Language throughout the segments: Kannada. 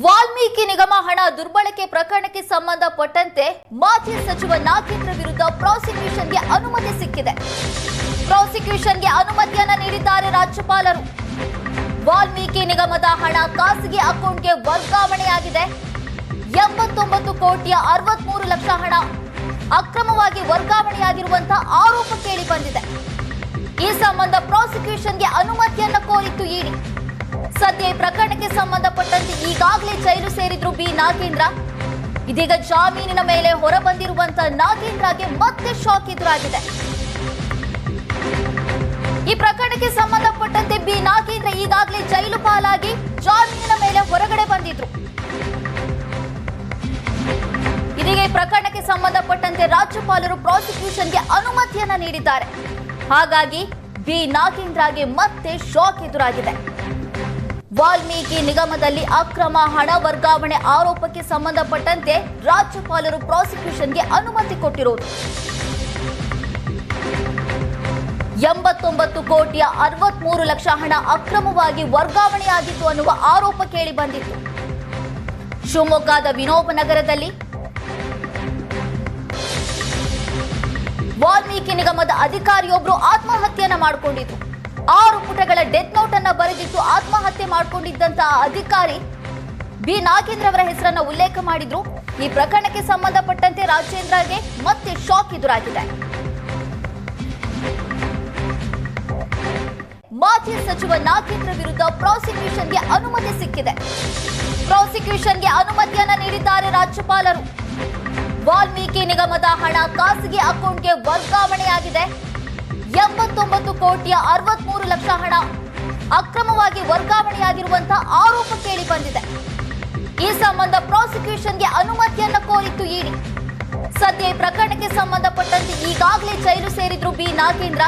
ವಾಲ್ಮೀಕಿ ನಿಗಮ ಹಣ ದುರ್ಬಳಕೆ ಪ್ರಕರಣಕ್ಕೆ ಸಂಬಂಧಪಟ್ಟಂತೆ ಮಾಜಿ ಸಚಿವ ನಾಗೇಂದ್ರ ವಿರುದ್ಧ ಪ್ರಾಸಿಕ್ಯೂಷನ್ಗೆ ಅನುಮತಿ ಸಿಕ್ಕಿದೆ. ಪ್ರಾಸಿಕ್ಯೂಷನ್ಗೆ ಅನುಮತಿಯನ್ನ ನೀಡಿದ್ದಾರೆ ರಾಜ್ಯಪಾಲರು. ವಾಲ್ಮೀಕಿ ನಿಗಮದ ಹಣ ಖಾಸಗಿ ಅಕೌಂಟ್ಗೆ ವರ್ಗಾವಣೆಯಾಗಿದೆ. ಎಂಬತ್ತೊಂಬತ್ತು ಕೋಟಿಯ ಅರವತ್ಮೂರು ಲಕ್ಷ ಹಣ ಅಕ್ರಮವಾಗಿ ವರ್ಗಾವಣೆಯಾಗಿರುವಂತಹ ಆರೋಪ ಕೇಳಿ ಬಂದಿದೆ. ಈ ಸಂಬಂಧ ಪ್ರಾಸಿಕ್ಯೂಷನ್ಗೆ ಅನುಮತಿಯನ್ನ ಕೋರಿತ್ತು ಇಡಿ. ಸದ್ಯ ಈ ಪ್ರಕರಣಕ್ಕೆ ಸಂಬಂಧಪಟ್ಟಂತೆ ಈಗಾಗಲೇ ಜೈಲು ಸೇರಿದ್ರು ಬಿ. ನಾಗೇಂದ್ರ. ಇದೀಗ ಜಾಮೀನಿನ ಮೇಲೆ ಹೊರಬಂದಿರುವಂತ ನಾಗೇಂದ್ರಗೆ ಮತ್ತೆ ಶಾಕ್ ಎದುರಾಗಿದೆ. ಈ ಪ್ರಕರಣಕ್ಕೆ ಸಂಬಂಧಪಟ್ಟಂತೆ ಬಿ. ನಾಗೇಂದ್ರ ಈಗಾಗಲೇ ಜೈಲು ಪಾಲಾಗಿ ಜಾಮೀನಿನ ಮೇಲೆ ಹೊರಗಡೆ ಬಂದಿದ್ರು. ಇದೀಗ ಈ ಪ್ರಕರಣಕ್ಕೆ ಸಂಬಂಧಪಟ್ಟಂತೆ ರಾಜ್ಯಪಾಲರು ಪ್ರಾಸಿಕ್ಯೂಷನ್ಗೆ ಅನುಮತಿಯನ್ನ ನೀಡಿದ್ದಾರೆ. ಹಾಗಾಗಿ ಬಿ. ನಾಗೇಂದ್ರಗೆ ಮತ್ತೆ ಶಾಕ್ ಎದುರಾಗಿದೆ. ವಾಲ್ಮೀಕಿ ನಿಗಮದಲ್ಲಿ ಅಕ್ರಮ ಹಣ ವರ್ಗಾವಣೆ ಆರೋಪಕ್ಕೆ ಸಂಬಂಧಪಟ್ಟಂತೆ ರಾಜ್ಯಪಾಲರು ಪ್ರಾಸಿಕ್ಯೂಷನ್ಗೆ ಅನುಮತಿ ಕೊಟ್ಟಿರುವುದು. ಎಂಬತ್ತೊಂಬತ್ತು ಕೋಟಿಯ ಅರವತ್ಮೂರು ಲಕ್ಷ ಹಣ ಅಕ್ರಮವಾಗಿ ವರ್ಗಾವಣೆಯಾಗಿತ್ತು ಅನ್ನುವ ಆರೋಪ ಕೇಳಿ ಬಂದಿತ್ತು. ಶಿವಮೊಗ್ಗದ ವಿನೋಬ ನಗರದಲ್ಲಿ ವಾಲ್ಮೀಕಿ ನಿಗಮದ ಅಧಿಕಾರಿಯೊಬ್ಬರು ಆತ್ಮಹತ್ಯೆಯನ್ನು ಮಾಡಿಕೊಂಡಿದ್ರು. ಆರು ಪುಟಗಳ ಡೆತ್ ನೋಟ್ ಅನ್ನ ಬರೆದಿಟ್ಟು ಆತ್ಮಹತ್ಯೆ ಮಾಡಿಕೊಂಡಿದ್ದಂತಹ ಅಧಿಕಾರಿ ಬಿ. ನಾಗೇಂದ್ರ ಅವರ ಹೆಸರನ್ನ ಉಲ್ಲೇಖ ಮಾಡಿದ್ರು. ಈ ಪ್ರಕರಣಕ್ಕೆ ಸಂಬಂಧಪಟ್ಟಂತೆ ರಾಜೇಂದ್ರಗೆ ಮತ್ತೆ ಶಾಕ್ ಎದುರಾಗಿದೆ. ಮಾಜಿ ಸಚಿವ ನಾಗೇಂದ್ರ ವಿರುದ್ಧ ಪ್ರಾಸಿಕ್ಯೂಷನ್ಗೆ ಅನುಮತಿ ಸಿಕ್ಕಿದೆ. ಪ್ರಾಸಿಕ್ಯೂಷನ್ಗೆ ಅನುಮತಿಯನ್ನ ನೀಡಿದ್ದಾರೆ ರಾಜ್ಯಪಾಲರು. ವಾಲ್ಮೀಕಿ ನಿಗಮದ ಹಣ ಖಾಸಗಿ ಅಕೌಂಟ್ಗೆ ವರ್ಗಾವಣೆಯಾಗಿದೆ. ಎಂಬತ್ತೊಂಬತ್ತು ಕೋಟಿಯ ಅರವತ್ಮೂರು ಲಕ್ಷ ಹಣ ಅಕ್ರಮವಾಗಿ ವರ್ಗಾವಣೆಯಾಗಿರುವಂತಹ ಆರೋಪ ಕೇಳಿ ಬಂದಿದೆ. ಈ ಸಂಬಂಧ ಪ್ರಾಸಿಕ್ಯೂಷನ್ಗೆ ಅನುಮತಿಯನ್ನ ಕೋರಿತ್ತು ಇಡಿ. ಸದ್ಯ ಪ್ರಕರಣಕ್ಕೆ ಸಂಬಂಧಪಟ್ಟಂತೆ ಈಗಾಗಲೇ ಜೈಲು ಸೇರಿದ್ರು ಬಿ. ನಾಗೇಂದ್ರ.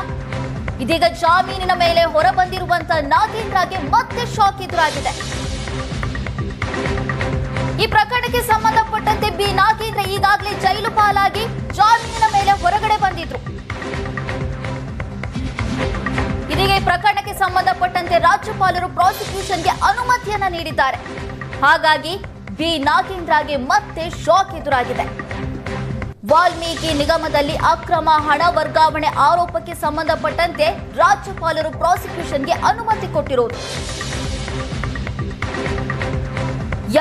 ಇದೀಗ ಜಾಮೀನಿನ ಮೇಲೆ ಹೊರಬಂದಿರುವಂತಹ ನಾಗೇಂದ್ರಗೆ ಮತ್ತೆ ಶಾಕ್ ಎದುರಾಗಿದೆ. ಈ ಪ್ರಕರಣಕ್ಕೆ ಸಂಬಂಧಪಟ್ಟಂತೆ ಬಿ. ನಾಗೇಂದ್ರ ಈಗಾಗಲೇ ಜೈಲು ಪಾಲಾಗಿ ಜಾಮೀನಿನ ಮೇಲೆ ಹೊರಗಡೆ ಬಂದಿದ್ರು. ಈ ಪ್ರಕರಣಕ್ಕೆ ಸಂಬಂಧಪಟ್ಟಂತೆ ರಾಜ್ಯಪಾಲರು ಪ್ರಾಸಿಕ್ಯೂಷನ್ಗೆ ಅನುಮತಿಯನ್ನ ನೀಡಿದ್ದಾರೆ. ಹಾಗಾಗಿ ಬಿ ನಾಗೇಂದ್ರಗೆ ಮತ್ತೆ ಶಾಕ್ ಎದುರಾಗಿದೆ. ವಾಲ್ಮೀಕಿ ನಿಗಮದಲ್ಲಿ ಅಕ್ರಮ ಹಣ ವರ್ಗಾವಣೆ ಆರೋಪಕ್ಕೆ ಸಂಬಂಧಪಟ್ಟಂತೆ ರಾಜ್ಯಪಾಲರು ಪ್ರಾಸಿಕ್ಯೂಷನ್ಗೆ ಅನುಮತಿ ಕೊಟ್ಟಿರುವುದು.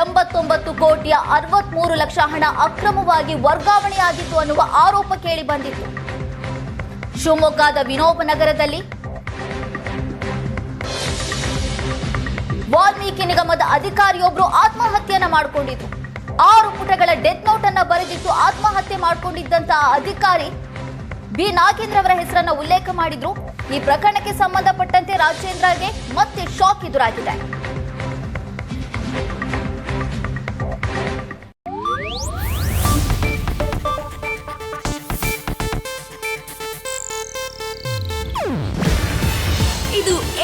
ಎಂಬತ್ತೊಂಬತ್ತು ಕೋಟಿಯ ಅರವತ್ಮೂರು ಲಕ್ಷ ಹಣ ಅಕ್ರಮವಾಗಿ ವರ್ಗಾವಣೆಯಾಗಿತ್ತು ಅನ್ನುವ ಆರೋಪ ಕೇಳಿ ಬಂದಿತ್ತು. ಶಿವಮೊಗ್ಗದ ವಿನೋಬ ವಾಲ್ಮೀಕಿ ನಿಗಮದ ಅಧಿಕಾರಿಯೊಬ್ಬರು ಆತ್ಮಹತ್ಯೆಯನ್ನ ಮಾಡಿಕೊಂಡಿದ್ರು. ಆರು ಪುಟಗಳ ಡೆತ್ ನೋಟ್ ಅನ್ನ ಬರೆದಿಟ್ಟು ಆತ್ಮಹತ್ಯೆ ಮಾಡಿಕೊಂಡಿದ್ದಂತಹ ಅಧಿಕಾರಿ ಬಿ. ನಾಗೇಂದ್ರ ಅವರ ಹೆಸರನ್ನ ಉಲ್ಲೇಖ ಮಾಡಿದ್ರು. ಈ ಪ್ರಕರಣಕ್ಕೆ ಸಂಬಂಧಪಟ್ಟಂತೆ ರಾಜೇಂದ್ರಗೆ ಮತ್ತೆ ಶಾಕ್ ಎದುರಾಗಿದೆ.